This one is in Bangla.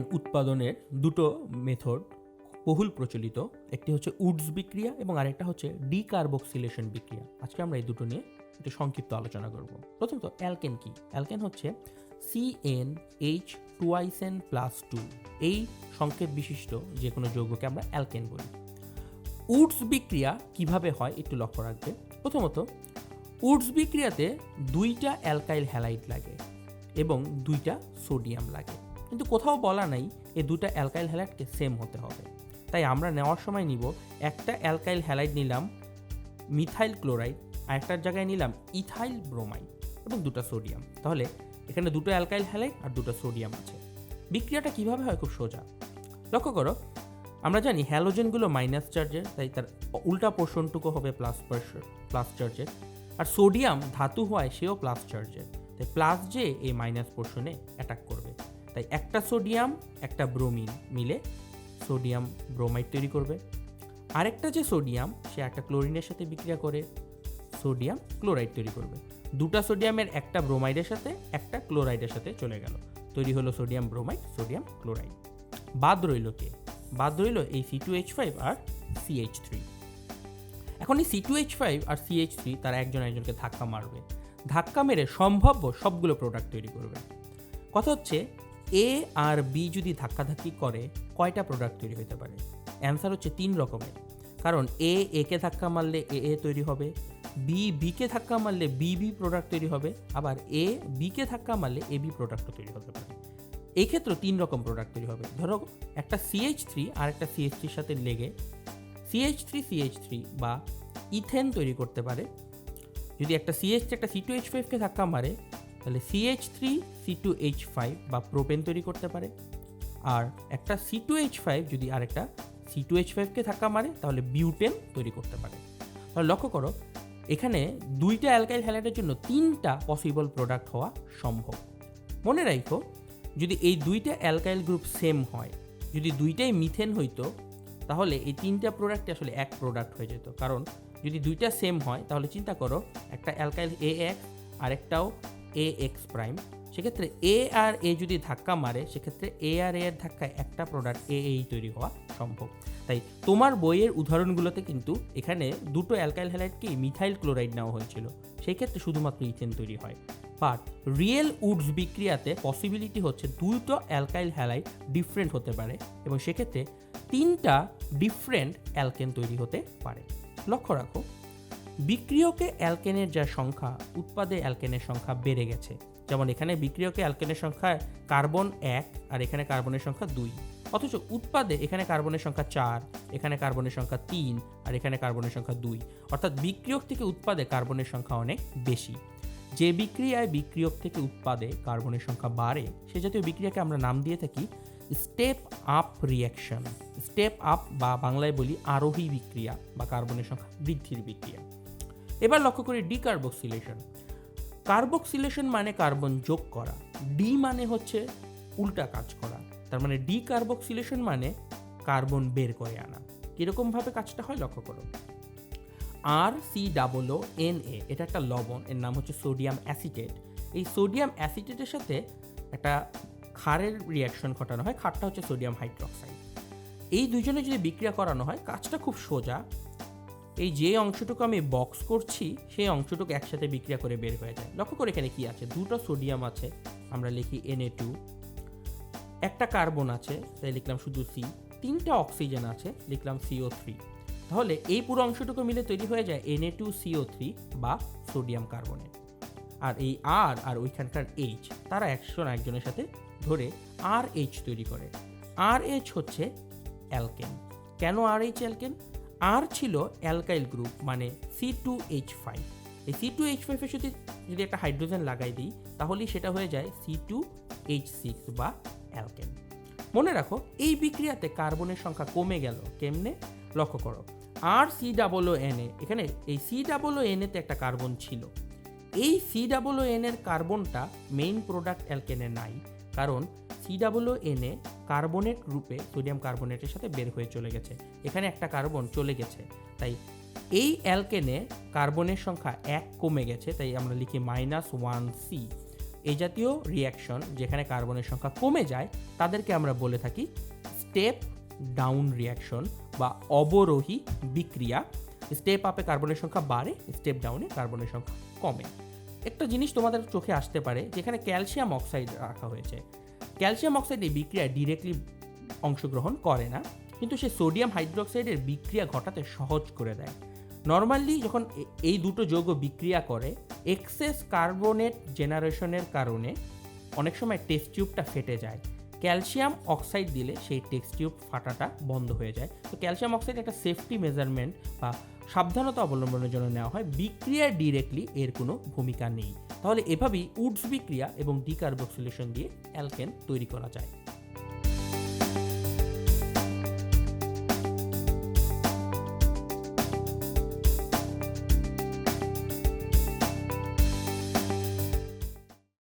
উৎপাদনের দুটো মেথড বহুল প্রচলিত। একটি হচ্ছে উডস বিক্রিয়া এবং আরেকটা হচ্ছে ডিকার্বক্সিলেশন বিক্রিয়া। আজকে আমরা এই দুটো নিয়ে একটু সংক্ষিপ্ত আলোচনা করব। প্রথমত, অ্যালকেন কি? অ্যালকেন হচ্ছে C n H twice n plus two এই সংকেত বিশিষ্ট যে কোনো যৌগকে আমরা অ্যালকেন বলি। উডস বিক্রিয়া কীভাবে হয় একটু লক্ষ্য রাখবে প্রথমত, উডস বিক্রিয়াতে দুইটা অ্যালকাইল হ্যালাইড লাগে এবং দুইটা সোডিয়াম লাগে। কিন্তু কোথাও বলা নাই এই দুটো অ্যালকাইল হ্যালাইডকে সেম হতে হবে। তাই আমরা নেওয়ার সময় নিব, একটা অ্যালকাইল হ্যালাইড নিলাম মিথাইল ক্লোরাইড, আর একটার জায়গায় নিলাম ইথাইল ব্রোমাইড এবং দুটো সোডিয়াম। তাহলে এখানে দুটো অ্যালকাইল হ্যালাইড আর দুটো সোডিয়াম আছে। বিক্রিয়াটা কীভাবে হয় খুব সোজা। লক্ষ্য করো, আমরা জানি হ্যালোজেনগুলো মাইনাস চার্জের তাই তার উল্টা পোর্শনটুকু হবে প্লাস প্লাস চার্জের আর সোডিয়াম ধাতু হওয়ায় সেও প্লাস চার্জের তাই প্লাস যে এই মাইনাস পোর্শনে অ্যাটাক করবে। তাই একটা সোডিয়াম, একটা ব্রোমিন মিলে সোডিয়াম ব্রোমাইড তৈরি করবে। আরেকটা যে সোডিয়াম, সে একটা ক্লোরিনের সাথে বিক্রিয়া করে সোডিয়াম ক্লোরাইড তৈরি করবে। দুটা সোডিয়ামের একটা ব্রোমাইডের সাথে, একটা ক্লোরাইডের সাথে চলে গেল। তৈরি হলো সোডিয়াম ব্রোমাইড, সোডিয়াম ক্লোরাইড। বাদ রইল কে? বাদ রইল এই C two H five R C H three এখন এই C two H five R C H three তারা একজন একজনকে ধাক্কা মারবে। ধাক্কা মেরে সম্ভাব্য সবগুলো প্রোডাক্ট তৈরি করবে। কথা হচ্ছে এ আর বি যদি ধাক্কাধাক্কি করে, কয়টা প্রোডাক্ট তৈরি হতে পারে? অ্যান্সার হচ্ছে তিন রকমের। কারণ এ একে ধাক্কা মারলে এ এ তৈরি হবে বি বিকে ধাক্কা মারলে বি বি প্রোডাক্ট তৈরি হবে, আবার এ বিকে ধাক্কা মারলে এ বি প্রোডাক্টও তৈরি হতে পারে। এই ক্ষেত্রে তিন রকম প্রোডাক্ট তৈরি হবে। ধরো, একটা সিএইচ থ্রি আর একটা সিএইচ থ্রির সাথে লেগে C H three C H three বা ইথেন তৈরি করতে পারে। যদি একটা সিএইচ একটা সি টু এইচ ফাইভকে ধাক্কা মারে তাহলে C H three C two H five বা প্রোপেন তৈরি করতে পারে। আর একটা সি টু এইচ ফাইভ যদি আরেকটা সি টু এইচ ফাইভকে ধাক্কা মারে, তাহলে বিউটেন তৈরি করতে পারে। তাহলে লক্ষ্য করো, এখানে দুইটা অ্যালকাইল হ্যালাইডের জন্য তিনটা পসিবল প্রোডাক্ট হওয়া সম্ভব। মনে রাখো যদি এই দুইটা অ্যালকাইল গ্রুপ সেম হয়, যদি দুইটাই মিথেন হইতো, তাহলে এই তিনটা প্রোডাক্টে আসলে এক প্রোডাক্ট হয়ে যেত। কারণ যদি দুইটা সেম হয়, তাহলে চিন্তা করো, একটা অ্যালকাইল এ এক্স আরেকটাও এ এক্স প্রাইম সেক্ষেত্রে এ আর এ যদি ধাক্কা মারে, সেক্ষেত্রে এ আর এ এর ধাক্কায় একটা প্রোডাক্ট এ এই তৈরি হওয়া সম্ভব। তাই তোমার বইয়ের উদাহরণগুলোতে কিন্তু এখানে দুটো অ্যালকাইল হ্যালাইডকেই মিথাইল ক্লোরাইড নেওয়া হয়েছিল। সেই ক্ষেত্রে শুধুমাত্র ইথেন তৈরি হয়। বাট রিয়েল উডস বিক্রিয়াতে পসিবিলিটি হচ্ছে দুটো অ্যালকাইল হ্যালাইড ডিফারেন্ট হতে পারে এবং সেক্ষেত্রে তিনটা ডিফারেন্ট অ্যালকেন তৈরি হতে পারে। লক্ষ্য রাখো বিক্রিয়কে অ্যালকেনের যা সংখ্যা, উৎপাদে অ্যালকেনের সংখ্যা বেড়ে গেছে। যেমন এখানে বিক্রিয়কে অ্যালকেনের সংখ্যা কার্বন এক আর এখানে কার্বনের সংখ্যা দুই। অথচ উৎপাদে এখানে কার্বনের সংখ্যা চার, এখানে কার্বনের সংখ্যা তিন আর এখানে কার্বনের সংখ্যা দুই। অর্থাৎ বিক্রিয়ক থেকে উৎপাদে কার্বনের সংখ্যা অনেক বেশি। যে বিক্রিয়ায় বিক্রিয়ক থেকে উৎপাদে কার্বনের সংখ্যা বাড়ে, সে জাতীয় বিক্রিয়াকে আমরা নাম দিয়ে থাকি step up reaction step up বা বাংলায় বলি আরোহী বিক্রিয়া বা কার্বনের সংখ্যা বৃদ্ধির বিক্রিয়া। এবার লক্ষ্য করি ডিকার্বক্সিলেশন। কার্বক্সিলেশন মানে কার্বন যোগ করা। ডি মানে হচ্ছে উল্টা কাজ করা। তার মানে ডিকার্বক্সিলেশন মানে কার্বন বের করে আনা। কীরকমভাবে কাজটা হয় লক্ষ্য করো। আর C double O N A এটা একটা লবণ, এর নাম হচ্ছে সোডিয়াম অ্যাসিটেট। এই সোডিয়াম অ্যাসিটেটের সাথে একটা ক্ষারের রিয়াকশন ঘটানো হয়, ক্ষারটা হচ্ছে সোডিয়াম হাইড্রোক্সাইড। এই দুজনে যদি বিক্রিয়া করানো হয়, কাজটা খুব সোজা। এই যে অংশটুকু আমি বক্স করছি, সেই অংশটুকু একসাথে বিক্রিয়া করে বের হয়ে যায়। লক্ষ্য করে এখানে কি আছে? দুটো সোডিয়াম আছে, আমরা লিখি এনএ টু একটা কার্বন আছে, তাই লিখলাম শুধু সি তিনটা অক্সিজেন আছে, লিখলাম সিও থ্রি তাহলে এই পুরো অংশটুকু মিলে তৈরি হয়ে যায় N A two C O three বা সোডিয়াম কার্বনেট আর এই আর আর ওইখানকার এইচ তারা একজন একজনের সাথে ধরে আর এইচ তৈরি করে। আর এইচ হচ্ছে অ্যালকেন কেন আর এইচ অ্যালকেন আর ছিল অ্যালকাইল গ্রুপ মানে সি টু এইচ ফাইভ এই সি টু এইচ ফাইভের সাথে যদি একটা হাইড্রোজেন লাগাই দিই, তাহলেই সেটা হয়ে যায় সি টু এইচ সিক্স বা অ্যালকেন। মনে রাখো, এই বিক্রিয়াতে কার্বনের সংখ্যা কমে গেল, কেমনে? লক্ষ্য করো, R C double O N এখানে এই সি ডাবল ও এন এতে একটা কার্বন ছিল। এই সি ডাবল ও এন এর কার্বনটা মেইন প্রোডাক্ট অ্যালকেনে নাই, কারণ C double O N carbonate রূপে সোডিয়াম কার্বনেটের সাথে বের হয়ে চলে গেছে। এখানে একটা কার্বন চলে গেছে। তাই এই অ্যালকেনে কার্বনের সংখ্যা এক কমে গেছে, তাই আমরা লিখি মাইনাস ওয়ান সি। এই জাতীয় রিয়াকশন যেখানে কার্বনের সংখ্যা কমে যায়, তাদেরকে আমরা বলে থাকি স্টেপ ডাউন রিয়াকশন বা অবরোহী বিক্রিয়া। স্টেপ আপে কার্বনের সংখ্যা বাড়ে স্টেপ ডাউনে কার্বনের সংখ্যা কমে। একটা জিনিস তোমাদের চোখে আসতে পারে, যেখানে ক্যালসিয়াম অক্সাইড রাখা হয়েছে। ক্যালসিয়াম অক্সাইডের বিক্রিয়া ডিরেক্টলি অংশগ্রহণ করে না, কিন্তু সে সোডিয়াম হাইড্রোক্সাইডের বিক্রিয়া ঘটাতে সহজ করে দেয়। নর্মালি যখন এই দুটো যৌগ বিক্রিয়া করে এক্সেস কার্বনেট জেনারেশনের কারণে অনেক সময় টেস্ট টিউবটা ফেটে যায়। ক্যালসিয়াম অক্সাইড দিলে সেই টেক্সট টিউব ফাটাটা বন্ধ হয়ে যায়। তো ক্যালসিয়াম অক্সাইড একটা সেফটি মেজারমেন্ট বা সাবধানতা অবলম্বনের জন্য নেওয়া হয়। বিক্রিয়া ডিরেক্টলি এর কোনো ভূমিকা নেই। তাহলে এভাবেই উডস বিক্রিয়া এবং ডিকার্বক্সিলেশন দিয়ে অ্যালকেন তৈরি করা যায়।